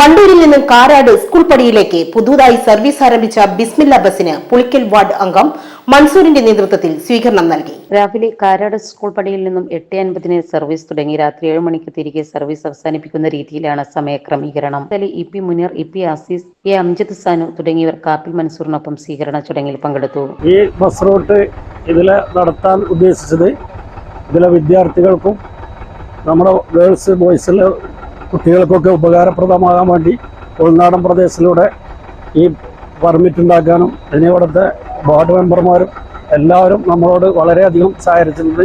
വണ്ടൂരിൽ നിന്നും കാരാട് സ്കൂൾ പടിയിലേക്ക് പുതുതായി സർവീസ് ആരംഭിച്ച ബിസ്മില്ല ബസിന് പുളിക്കൽ വാർഡ് അംഗം മൻസൂറിന്റെ നേതൃത്വത്തിൽ സ്വീകരണം നൽകി. രാവിലെ കാരാട് സ്കൂൾ പടിയിൽ നിന്നും എട്ട് അൻപതിന് സർവീസ് തുടങ്ങി. രാത്രി ഏഴ് മണിക്ക് തിരികെ സർവീസ് അവസാനിപ്പിക്കുന്ന രീതിയിലാണ് സമയക്രമീകരണം. ഇന്നലെ E P Muneer E P Azeez A Amjith Sanu തുടങ്ങിയവർ കാപ്പിൽ മൻസൂറിനൊപ്പം സ്വീകരണ ചടങ്ങിൽ പങ്കെടുത്തു. ഈ ബസ് റൂട്ട് ഇതിൽ നടത്താൻ ഉദ്ദേശിച്ചത് ഇതിലെ വിദ്യാർത്ഥികൾക്കും നമ്മുടെ ഗേൾസ് ബോയ്സിലെ കുട്ടികൾക്കൊക്കെ ഉപകാരപ്രദമാകാൻ വേണ്ടി ഉൾനാടൻ പ്രദേശത്തിലൂടെ ഈ പെർമിറ്റ് ഉണ്ടാക്കാനും ഇനി ഇവിടുത്തെ ബോർഡ് മെമ്പർമാരും എല്ലാവരും നമ്മളോട് വളരെയധികം സഹകരിച്ചിട്ടുണ്ട്.